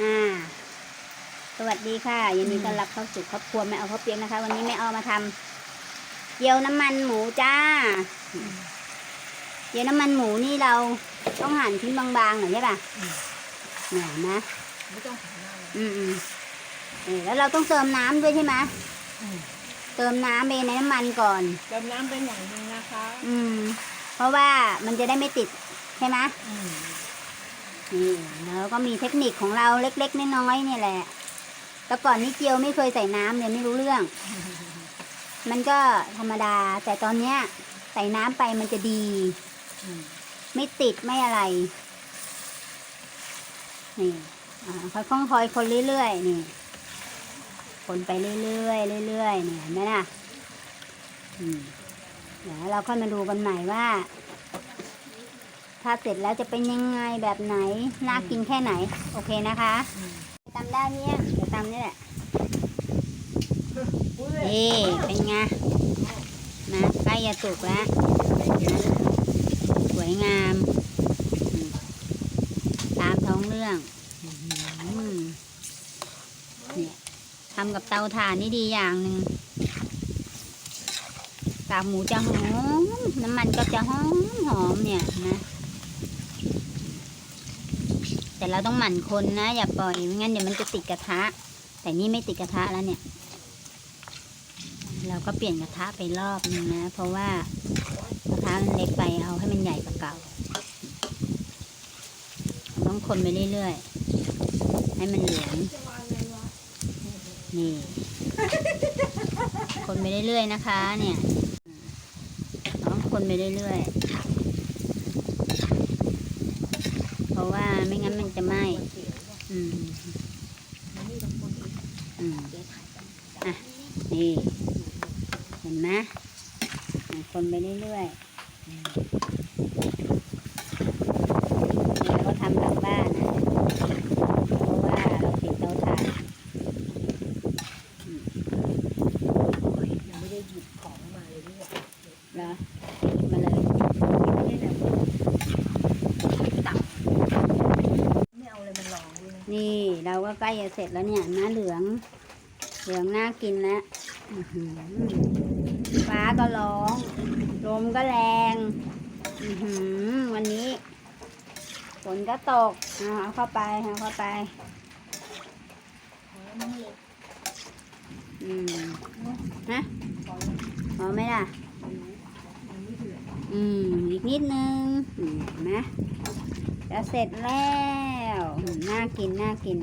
อ่า สวัสดีค่ะยินดีต้อนรับเข้าสู่ครอบครัวแม่เอาข้าวเปียกนะคะ วันนี้แม่เอามาทำเกี๊ยวน้ำมันหมูจ้าเกี๊ยวน้ำมันหมูนี่เราต้องหั่นชิ้นบางๆหน่อยใช่ป่ะอืมเนี่ยนะไม่ต้องหันหน้าเลยอืมอืมเออแล้วเราต้องเติมน้ำด้วยใช่ไหมอืมเติมน้ำไปในน้ำมันก่อน เติมน้ำเป็นอย่างหนึ่งนะคะ อืม เพราะว่ามันจะได้ไม่ติดใช่ไหมอืม นี่แล้วก็มีเทคนิคของเราเล็กๆน้อยๆนี่แหละ แต่ก่อนนี้เจียวไม่เคยใส่น้ำเลยไม่รู้เรื่อง มันก็ธรรมดา แต่ตอนเนี้ย ใส่น้ำไปมันจะดี ไม่ติดไม่อะไร นี่อ่าค่อยๆคอยคนเรื่อยๆนี่ คนไปเรื่อยๆเรื่อยๆเนี่ยเห็นไหมล่ะเดี๋ยวเราค่อยมาดูกันใหม่ว่า ถ้าเสร็จแล้วจะเป็นยังไงแบบไหนน่ากินแค่ไหน โอเคนะคะตำได้เนี่ยเดี๋ยวตำนี่แหละนี่เป็นไงนะใกล้จะสุกแล้วสวยงาม ตามท้องเรื่องเนี่ยทำกับเตาถ่านนี่ดีอย่างหนึ่งกากหมูจะหอม น้ำมันก็จะหอมหอมเนี่ยนะ แต่เราต้องหมั่นคนนะ อย่าปล่อยไม่งั้นเดี๋ยวมันจะติดกระทะ แต่นี่ไม่ติดกระทะแล้วเนี่ย เราก็เปลี่ยนกระทะไปรอบนึงนะ เพราะว่ากระทะมันเล็กไปเอาให้มันใหญ่กว่าเก่า ต้องคนไปเรื่อยๆ ให้มันเหลืองนี่ คนไปเรื่อยๆนะคะ เนี่ยต้องคนไปเรื่อยๆ เพราะว่า ไม่งั้นมันจะไหม้อืมอืมอะนี่ เห็นไหมอะคนไปเรื่อยๆอืมนี่เราก็ทำหลังบ้านนะ เพราะว่าเราติดเตาถ่าน ยังไม่ได้หยิบของมาเลยนี่หว่า เหรอมาเลย นี่แหละตับไม่เอาอะไรมันรองด้วยนะ นี่เราก็ ใกล้จะเสร็จแล้วเนี่ยน้าเหลือง เหลืองน่ากินแล้วฟ้าก็ร้อง ลมก็แรงวันนี้ฝนก็ตกเอาเข้าไปเอาเข้าไปอืมฮะพอไหมล่ะ อืม อีกนิดนึงเห็นไหมจะเสร็จแล้ว น่ากิน น่ากิน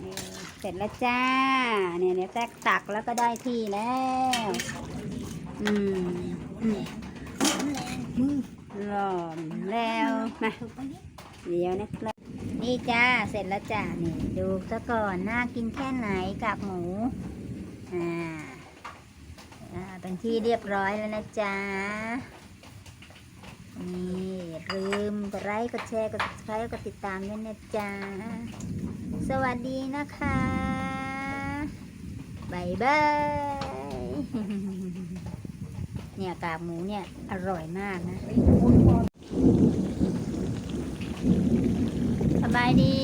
เออเสร็จแล้วจ้า เนี่ยเดี๋ยแตกตักแล้วก็ได้ที่แล้ว อืมอืมหล่อมแล้วมาเดี๋ยวนะครับนี่จ้า เสร็จแล้วจ้า นี่ ดูซะก่อน น่ากินแค่ไหนกากหมู อ่า อ่า เป็นที่เรียบร้อยแล้วนะจ๊ะนี่ลืมกดไลค์ กดแชร์ กด subscribe กดติดตามด้วยนะจ๊ะ สวัสดีนะคะบายบายเนี่ยกากหมูเนี่ย อร่อยมากนะสบายดี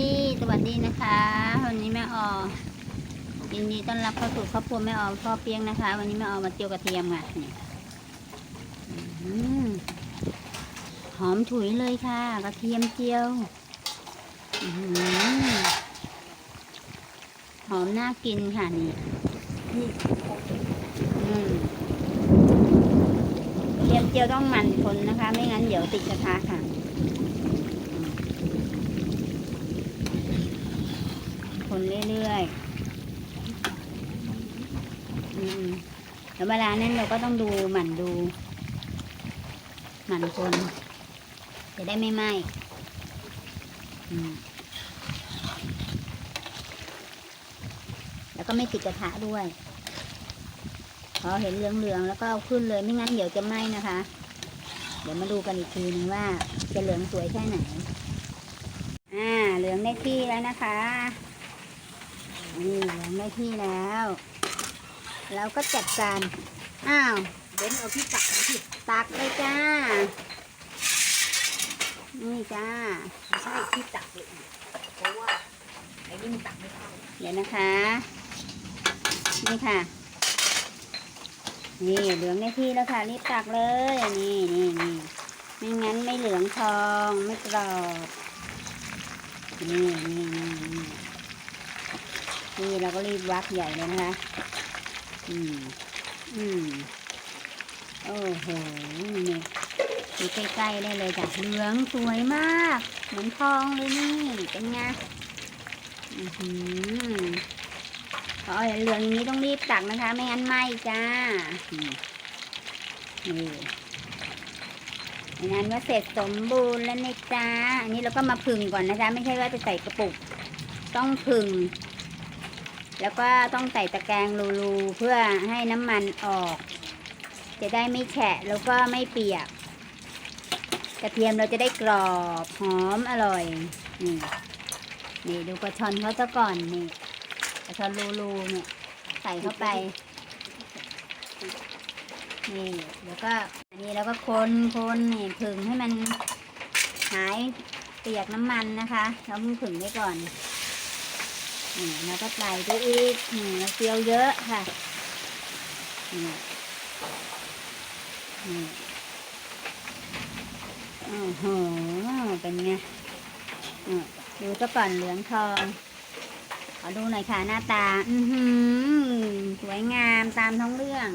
สวัสดีนะคะ วันนี้แม่ออยินดีต้อนรับเข้าสู่ครอบครัวแม่ออพ่อเปียงนะคะ วันนี้แม่ออมาเจียวกระเทียมค่ะหอมฉุยเลยค่ะ กระเทียมเจียว อื หอมน่ากินค่ะนี่นี่อืมกระเทียมเจียวต้องหมั่นคนนะคะ ไม่งั้นเดี๋ยวติดกระทะค่ะคนเรื่อยๆอืมแล้วเวลานั้นเราก็ต้องดูหมั่นดู หมั่นคน จะได้ไม่ไหม้อืม แล้วก็ไม่ติดกระทะด้วยพอเห็นเหลืองๆแล้วก็เอาขึ้นเลยไม่งั้นเดี๋ยวจะไหม้นะคะ เดี๋ยวมาดูกันอีกทีหนึงว่าจะเหลืองสวยแค่ไหน อ่าเหลืองได้ที่แล้วนะคะนี่เหลืองได้ที่แล้วแล้วก็จัดการอ้าวเบ้นเอาที่ตักมาที่ตักเลยจ้าจ้าไม่ใช่ที่ตักละเอียดเพราะว่าไอ้นี่มันตักไม่เท่าเดี๋ยวนะคะ นี่ค่ะ นี่เหลืองในที่แล้วค่ะรีบตักเลย นี่นี่นี่ไม่งั้นไม่เหลืองทองไม่กรอบนี่นี่นี่นี่นี่เราก็รีบวักใหญ่เลยนะคะ อืม อืม โอ้โห นี่ดูใกล้ๆได้เลยจ้ะ เหลืองสวยมาก เหมือนทองเลยนี่ เป็นไง อือหือ พอเหลืองอย่างนี้ต้องรีบตักนะคะ ไม่งั้นไหม้จ้า นี่งั้นว่าเสร็จสมบูรณ์แล้วนะจ้า อันนี้เราก็มาผึ่งก่อนนะจ๊ะ ไม่ใช่ว่าจะใส่กระปุก ต้องผึ่ง แล้วก็ต้องใส่ตะแกรงรูๆเพื่อให้น้ำมันออก จะได้ไม่แฉะแล้วก็ไม่เปียก กระเทียมเราจะได้กรอบหอมอร่อย นี่นี่ดูกระชอนเขาซะก่อนนี่ กระชอนรูๆเนี่ย ใส่เข้าไป นี่แล้วก็ อันนี้เราก็คนคนนี่ผึ่งให้มันหายเปียกน้ำมันนะคะเราเพิ่งผึ่งไว้ก่อนนี่แล้วก็ใส่ไปอีกนี่เราเจียวเยอะค่ะนี่นี่โอ้โหเป็นไงดูซะก่อนเหลืองทอง ขอดูหน่อยค่ะหน้าตา อือหือสวยงามตามท้องเรื่อง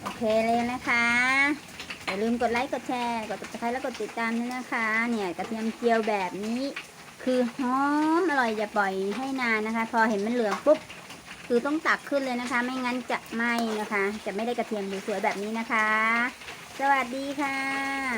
โอเคเลยนะคะ อย่าลืมกดไลค์ กดแชร์ กดติดตามแล้วกดติดตามด้วยนะคะ เนี่ยกระเทียมเจียวแบบนี้ คือหอมอร่อยอย่าปล่อยให้นานนะคะ พอเห็นมันเหลืองปุ๊บ คือต้องตักขึ้นเลยนะคะ ไม่งั้นจะไหม้นะคะ จะไม่ได้กระเทียมสวยแบบนี้นะคะ สวัสดีค่ะ